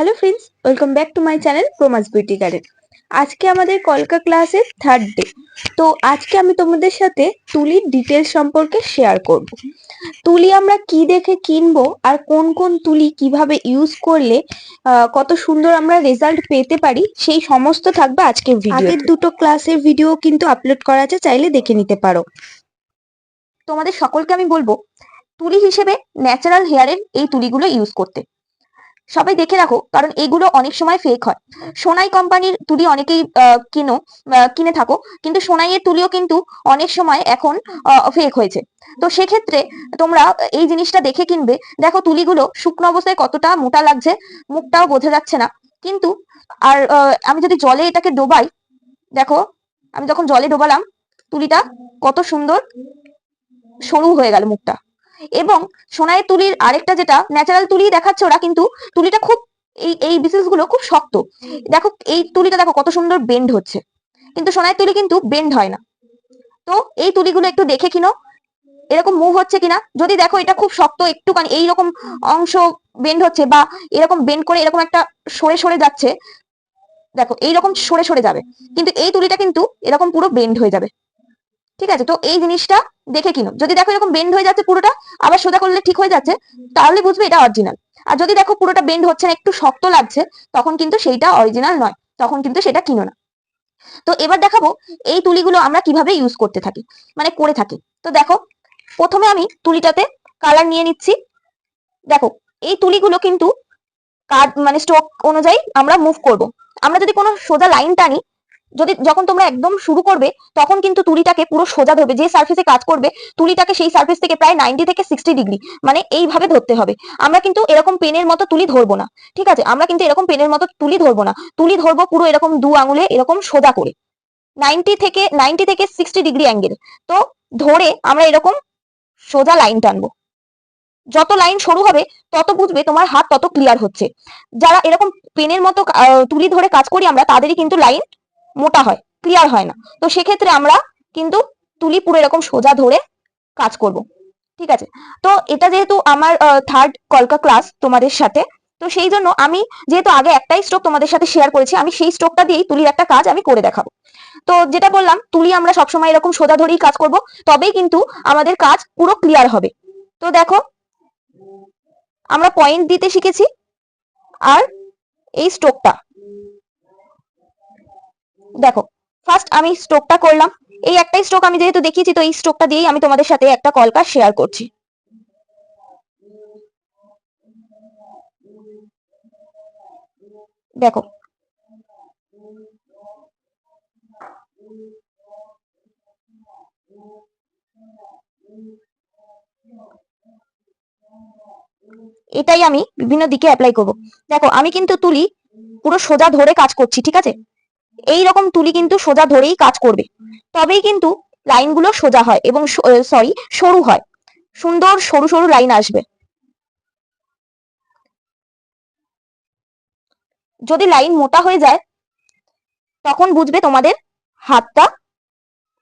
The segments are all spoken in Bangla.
Hello friends welcome back to my channel প্রোমাস beauty garden আজকে আমাদের কলকা ক্লাসের থার্ড ডে তো আজকে আমি তোমাদের সাথে তুলির ডিটেলস সম্পর্কে শেয়ার করব। তুলি আমরা কি দেখে কিনবো আর কোন কোন তুলি কীভাবে ইউজ করলে কত সুন্দর আমরা রেজাল্ট পেতে পারি, সেই সমস্ত থাকবে আজকের ভিডিও আগের দুটো ক্লাসের ভিডিও কিন্তু আপলোড করা আছে, চাইলে দেখে নিতে পারো। তোমাদের সকলকে আমি বলব, তুলি হিসেবে ন্যাচারাল হেয়ারের এই তুলিগুলো ইউজ করতে। সবাই দেখে রাখো, কারণ এগুলো অনেক সময় ফেক হয়। সোনাই কোম্পানির তুলি অনেকেই কিনো কিনে থাকো, কিন্তু সোনাইয়ের তুলিও কিন্তু অনেক সময় এখন ফেক হয়েছে। তো সেক্ষেত্রে তোমরা এই জিনিসটা দেখে কিনবে, দেখো তুলিগুলো শুকনো অবস্থায় কতটা মোটা লাগছে, মুখটাও বোঝা যাচ্ছে না। কিন্তু, আর আমি যদি জলে এটাকে ডোবাই, দেখো, আমি যখন জলে ডোবালাম, তুলিটা কত সুন্দর সরু হয়ে গেল মুখটা। এবং সোনাইয়ের তুলির আরেকটা যেটা ন্যাচারাল তুলি দেখাচ্ছে ওরা কিন্তু তুলিটা খুব এই এই বিসেসগুলো খুব শক্ত। দেখো এই তুলিটা দেখো কত সুন্দর বেন্ড হচ্ছে। কিন্তু সোনাইয়ের তুলি কিন্তু বেন্ড হয় না। তো এই তুলিগুলো একটু দেখে কিনো, এরকম মুভ হচ্ছে কিনা? যদি দেখো এটা খুব শক্ত, একটুখানি এইরকম অংশ বেন্ড হচ্ছে বা এরকম বেন্ড করে এরকম একটা সরে সরে যাচ্ছে, দেখো এইরকম সরে সরে যাবে। কিন্তু এই তুলিটা কিন্তু এরকম পুরো বেন্ড হয়ে যাবে। ঠিক আছে? তো এই জিনিসটা দেখে কিনো। যদি দেখো এরকম বেন্ড হয়ে যাচ্ছে পুরোটা, আবার সোজা করলে ঠিক হয়ে যাচ্ছে, তাহলে বুঝবে এটা অরিজিনাল আর যদি দেখো পুরোটা বেন্ড হচ্ছে না, একটু শক্ত লাগছে, তখন কিন্তু সেইটা অরিজিনাল নয়, তখন কিন্তু সেটা কিনো না। তো এবার দেখাবো এই তুলিগুলো আমরা কীভাবে ইউজ করতে থাকি মানে করে থাকি। তো দেখো, প্রথমে আমি তুলিটাতে কালার নিয়ে নিচ্ছি। দেখো, এই তুলিগুলো কিন্তু কার্ড মানে স্টক অনুযায়ী আমরা মুভ করব। আমরা যদি কোনো সোজা লাইন টানি যদি যখন তোমরা একদম শুরু করবে, তখন কিন্তু তুলিটাকে পুরো সোজা ধরবে, যে সার্ফেসে কাজ করবে, তুলিটাকে সেই সার্ফেস থেকে প্রায় নাইনটি থেকে সিক্সটি ডিগ্রি মানে এইভাবে ধরতে হবে। আমরা কিন্তু এরকম পেনের মতো তুলি ধরবো না, ঠিক আছে? আমরা কিন্তু এরকম পেনের মতো তুলি ধরবো না। তুলি ধরবো পুরো এরকম দু আঙুলে, এরকম সোজা করে। নাইনটি থেকে নাইনটি থেকে সিক্সটি ডিগ্রি অ্যাঙ্গেল তো ধরে আমরা এরকম সোজা লাইন টানবো। যত লাইন সরু হবে, তত বুঝবে তোমার হাত তত ক্লিয়ার হচ্ছে। যারা এরকম পেনের মতো তুলি ধরে কাজ করি আমরা, তাদেরই কিন্তু লাইন মোটা হয় ক্লিয়ার হয় না। তো সেক্ষেত্রে আমরা কিন্তু তুলি পুরো এরকম সোজা ধরে কাজ করব। ঠিক আছে? তো এটা যেহেতু আমার থার্ড কলকা ক্লাস তোমাদের সাথে, তো সেই জন্য আমি যেহেতু আগে একটাই স্ট্রোক তোমাদের সাথে শেয়ার করেছি, আমি সেই স্ট্রোকটা দিয়েই তুলির একটা কাজ আমি করে দেখাবো। তো যেটা বললাম, তুলি আমরা সবসময় এরকম সোজা ধরেই কাজ করব, তবেই কিন্তু আমাদের কাজ পুরো ক্লিয়ার হবে। তো দেখো, আমরা পয়েন্ট দিতে শিখেছি, আর এই স্ট্রোকটা দেখো ফার্স্ট আমি স্ট্রোকটা করলাম। এই একটাই স্ট্রোক আমি যেহেতু দেখিয়েছি, তো এই স্ট্রোকটা দিয়েই আমি তোমাদের সাথে একটা কলকা শেয়ার করছি। দেখো। এটাই আমি বিভিন্ন দিকে অ্যাপ্লাই করব। দেখো, আমি কিন্তু তুলি পুরো সোজা ধরে কাজ করছি, ঠিক আছে? এই রকম তুলি কিন্তু সোজা ধরেই কাজ করবে। তবেই কিন্তু লাইনগুলো সোজা হয় এবং সরি সরু হয়। সুন্দর সরু সরু লাইন আসবে। যদি লাইন মোটা হয়ে যায়, তখন বুঝবে তোমাদের হাতটা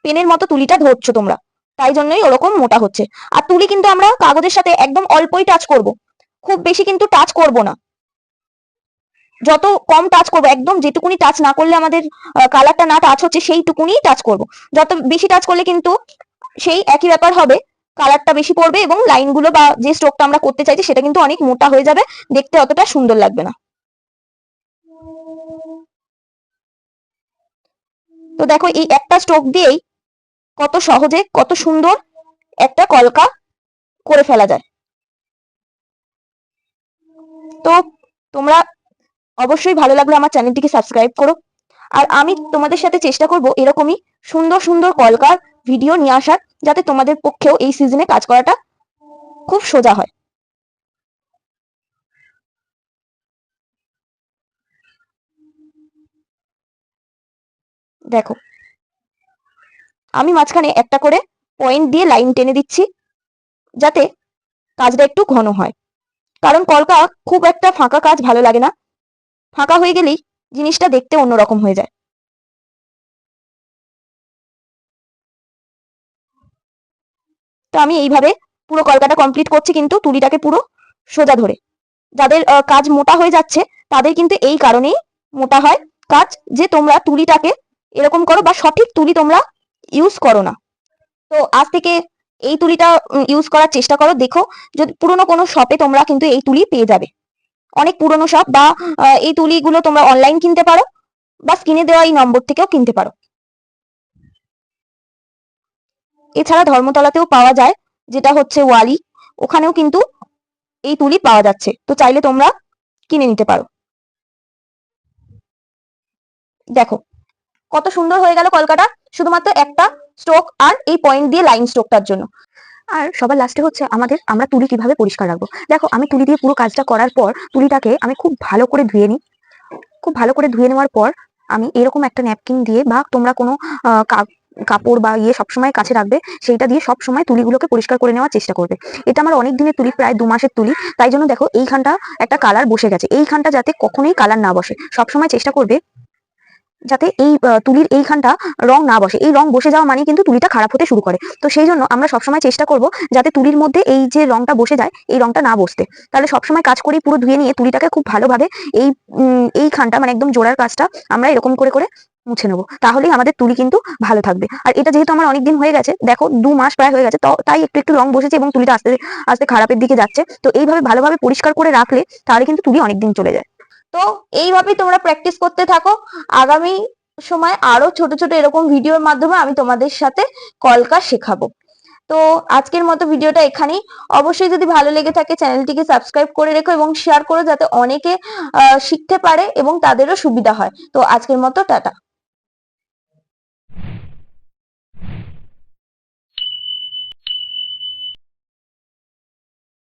পেনের মতো তুলিটা ধরছো তোমরা। তাই জন্যই ওরকম মোটা হচ্ছে। আর তুলি কিন্তু আমরা কাগজের সাথে একদম অল্পই টাচ করব। খুব বেশি কিন্তু টাচ করব না। যত কম টাচ করব, একদম যেটুকুনি টাচ না করলে আমাদের কালারটা না টাচ হচ্ছে, সেইটুকুনি টাচ করব। যত বেশি টাচ করলে কিন্তু সেই একই ব্যাপার হবে কালারটা বেশি পড়বে এবং লাইনগুলো বা যে স্ট্রোকটা আমরা করতে চাইছি, সেটা কিন্তু অনেক মোটা হয়ে যাবে, দেখতে অতটা সুন্দর লাগবে না। তো দেখো, এই একটা স্ট্রোক দিয়েই কত সহজে, কত সুন্দর একটা কলকা করে ফেলা যায়। তো তোমরা অবশ্যই ভালো লাগলে আমার চ্যানেলটিকে সাবস্ক্রাইব করো। আর আমি তোমাদের সাথে চেষ্টা করব এরকমই সুন্দর সুন্দর কলকার ভিডিও নিয়ে আসার, যাতে তোমাদের পক্ষেও এই সিজনে কাজ করাটা খুব সোজা হয়। দেখো, আমি মাঝখানে একটা করে পয়েন্ট দিয়ে লাইন টেনে দিচ্ছি, যাতে কাজটা একটু ঘন হয়। কারণ কলকা খুব একটা ফাঁকা কাজ ভালো লাগে না। ফাঁকা হয়ে গেলেই জিনিসটা দেখতে অন্যরকম হয়ে যায়। তো আমি এইভাবে পুরো কলকাটা কমপ্লিট করছি কিন্তু তুলিটাকে পুরো সোজা ধরে। যাদের কাজ মোটা হয়ে যাচ্ছে, তাদের কিন্তু এই কারণেই মোটা হয়। কাজ যে তোমরা তুলিটাকে এরকম করো বা সঠিক তুলি তোমরা ইউজ করো না। তো আজ থেকে এই তুলিটা ইউজ করার চেষ্টা করো। দেখো, যদি পুরোনো কোনো শপে তোমরা কিন্তু এই তুলি পেয়ে যাবে। অনেক পুরোনো শপ বা এই তুলিগুলো তোমরা অনলাইন কিনতে পারো বা স্ক্রিনে দেওয়া এই নম্বর থেকেও কিনতে পারো। এছাড়া ধর্মতলাতেও পাওয়া যায়, যেটা হচ্ছে ওয়ালি। ওখানেও কিন্তু এই তুলি পাওয়া যাচ্ছে। তো চাইলে তোমরা কিনে নিতে পারো। দেখো, কত সুন্দর হয়ে গেল কলকাতা। শুধুমাত্র একটা স্ট্রোক আর এই পয়েন্ট দিয়ে লাইন স্ট্রোকটার জন্য। আর সবার লাস্টে হচ্ছে আমাদের আমরা তুলি কীভাবে পরিষ্কার রাখব। দেখো, আমি তুলি দিয়ে পুরো কাজটা করার পর তুলিটাকে আমি খুব ভালো করে ধুয়ে নিই। খুব ভালো করে ধুয়ে নেওয়ার পর আমি এরকম একটা ন্যাপকিন দিয়ে বা তোমরা কোনো কাপড় বা ইয়ে সবসময় কাছে রাখবে, সেইটা দিয়ে সবসময় তুলিগুলোকে পরিষ্কার করে নেওয়ার চেষ্টা করবে। এটা আমার অনেক দিনের তুলি, প্রায় দু মাসের তুলি, তাই জন্য দেখো, এইখানটা একটা কালার বসে গেছে। এইখানটা যাতে কখনোই কালার না বসে। সবসময় চেষ্টা করবে যাতে এই তুলির এইখানটা রং না বসে। এই রং বসে যাওয়া মানে কিন্তু তুলিটা খারাপ হতে শুরু করে। তো সেই জন্য আমরা সবসময় চেষ্টা করব যাতে তুলির মধ্যে এই যে রংটা বসে যায়, এই রংটা না বসতে। তাহলে সবসময় কাজ করেই পুরো ধুয়ে নিয়ে তুলিটাকে খুব ভালোভাবে এই এইখানটা মানে একদম জোড়ার কাজটা আমরা এরকম করে করে মুছে নেব। তাহলেই আমাদের তুলি কিন্তু ভালো থাকবে। আর এটা যেহেতু আমার অনেক দিন হয়ে গেছে, দেখো দু মাস প্রায় হয়ে গেছে তাই একটু একটু রং বসেছে এবং তুলিটা আস্তে আস্তে খারাপের দিকে যাচ্ছে। তো এইভাবে ভালোভাবে পরিষ্কার করে রাখলে তাহলে কিন্তু তুলি অনেকদিন চলে যায়। তো এইভাবেই তোমরা প্র্যাকটিস করতে থাকো। আগামী সময় আরও ছোট ছোট এরকম ভিডিওর মাধ্যমে আমি তোমাদের সাথে কলকা শেখাবো। তো আজকের মতো ভিডিওটা এখানেই। অবশ্যই যদি ভালো লেগে থাকে চ্যানেলটিকে সাবস্ক্রাইব করে রেখো এবং শেয়ার করো যাতে অনেকে শিখতে পারে এবং তাদেরও সুবিধা হয়। তো আজকের মতো টাটা।